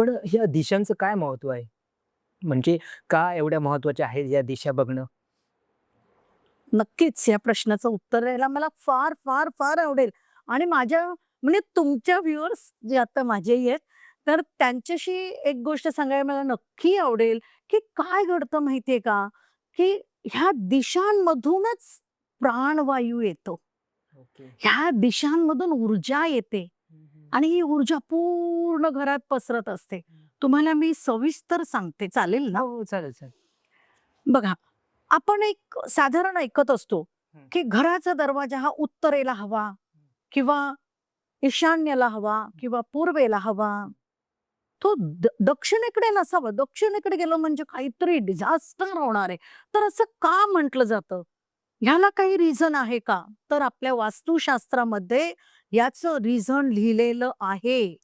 पण ह्या दिशांचं काय महत्त्व आहे? म्हणजे का एवढ्या महत्त्वाच्या आहेत या दिशा बघणं? नक्कीच या प्रश्नाचं उत्तर द्यायला मला फार फार फार आवडेल. आणि माझ्या म्हणजे तुमच्या व्ह्युअर्स जे आता माझेही आहेत तर त्यांच्याशी एक गोष्ट सांगायला मला नक्की आवडेल की काय घडतं माहितीये का? की ह्या दिशांमधूनच प्राणवायू येतो. ह्या दिशांमधून ऊर्जा येते. आणि ही ऊर्जा पूर्ण घरात पसरत असते. तुम्हाला मी सविस्तर सांगते. चालेल ना? हो चालेल चालेल. बघा आपण एक साधारण ऐकत असतो. की घराचा दरवाजा हा उत्तरेला हवा किंवा ईशान्येला हवा किंवा पूर्वेला हवा. तो दक्षिणेकडे नसावा. दक्षिणेकडे गेलो म्हणजे काहीतरी डिझास्टर होणार आहे. तर असं का म्हटलं जातं? ह्याला काही रिझन आहे का? तर आपल्या वास्तुशास्त्रामध्ये याचं रिझन लिहिलेलं आहे.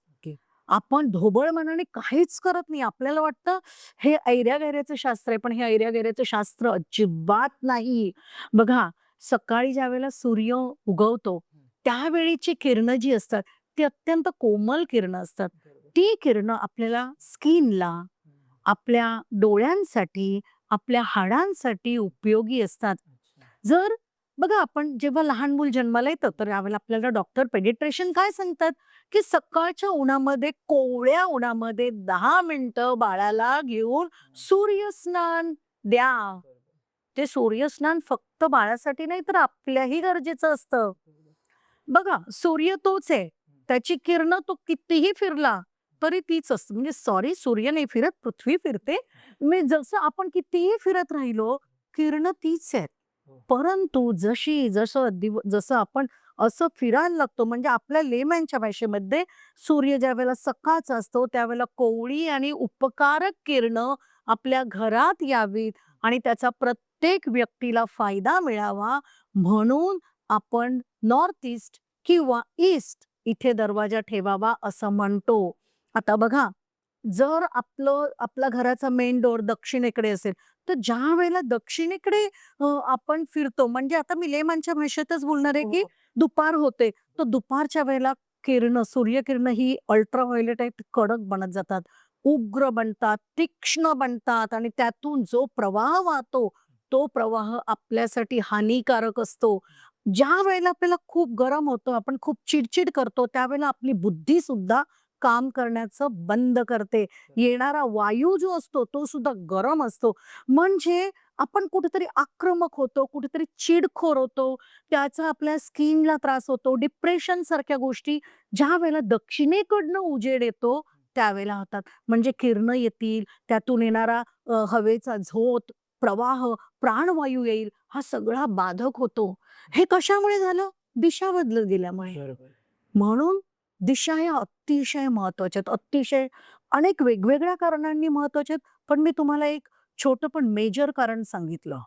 आपण ढोबळ मनाने काहीच करत नाही. आपल्याला वाटतं हे ऐऱ्या गैऱ्याचं शास्त्र आहे पण हे ऐऱ्या गैऱ्याचं शास्त्र अजिबात नाही. बघा सकाळी ज्या वेळेला सूर्य उगवतो त्यावेळीची किरणं जी असतात ती अत्यंत कोमल किरणं असतात. ती किरणं आपल्याला स्किनला आपल्या डोळ्यांसाठी आपल्या हाडांसाठी उपयोगी असतात. जर बघा आपण जेव्हा लहान मूल जन्माला येतं तर यावेळेला आपल्याला डॉक्टर पेडिट्रेशन काय सांगतात? की सकाळच्या उन्हामध्ये कोवळ्या उन्हामध्ये दहा मिनिटं बाळाला घेऊन सूर्यस्नान द्या. ते सूर्यस्नान फक्त बाळासाठी नाही तर आपल्याही गरजेचं असतं. बघा सूर्य तोच आहे. त्याची किरण तो कितीही फिरला तरी तीच असते. म्हणजे सॉरी सूर्य नाही फिरत पृथ्वी फिरते. मी जसं आपण कितीही फिरत राहिलो किरण तीच आहेत. हो. परंतु जशी जसं दिव जसं आपण असं फिरायला लागतो म्हणजे आपल्या लेमॅनच्या भाषेमध्ये सूर्य ज्या वेळेला सकाळचा असतो त्यावेळेला कोवळी आणि उपकारक किरण आपल्या घरात यावीत आणि त्याचा प्रत्येक व्यक्तीला फायदा मिळावा म्हणून आपण नॉर्थ ईस्ट किंवा ईस्ट इथे दरवाजा ठेवावा असं म्हणतो. आता बघा जर आपलं आपला घराचा मेन डोर दक्षिणेकडे असेल तर ज्या वेळेला दक्षिणेकडे आपण फिरतो म्हणजे आता मी लेमांच्या भाषेतच बोलणार आहे की दुपार होते तर दुपारच्या वेळेला किरण सूर्यकिरण ही अल्ट्रा व्हायोलेट आहेत कडक बनत जातात उग्र बनतात तीक्ष्ण बनतात आणि त्यातून जो प्रवाह वाहतो तो प्रवाह आपल्यासाठी हानिकारक असतो. ज्या वेळेला आपल्याला खूप गरम होतं आपण खूप चिडचिड करतो त्यावेळेला आपली बुद्धी सुद्धा काम करण्याचं बंद करते. येणारा वायू जो असतो तो सुद्धा गरम असतो. म्हणजे आपण कुठेतरी आक्रमक होतो कुठेतरी चिडखोर होतो त्याचा आपल्या स्किनला त्रास होतो डिप्रेशन सारख्या गोष्टी ज्या वेळेला दक्षिणेकडनं उजेड येतो त्यावेळेला होतात. म्हणजे किरणं येतील त्यातून येणारा हवेचा झोत प्रवाह प्राणवायू येईल हा सगळा बाधक होतो. हे कशामुळे झालं? दिशा बदलत गेल्यामुळे. म्हणून दिशा ह्या अतिशय महत्त्वाच्या आहेत. अतिशय अनेक वेगवेगळ्या कारणांनी महत्त्वाच्या आहेत. पण मी तुम्हाला एक छोटं पण मेजर कारण सांगितलं.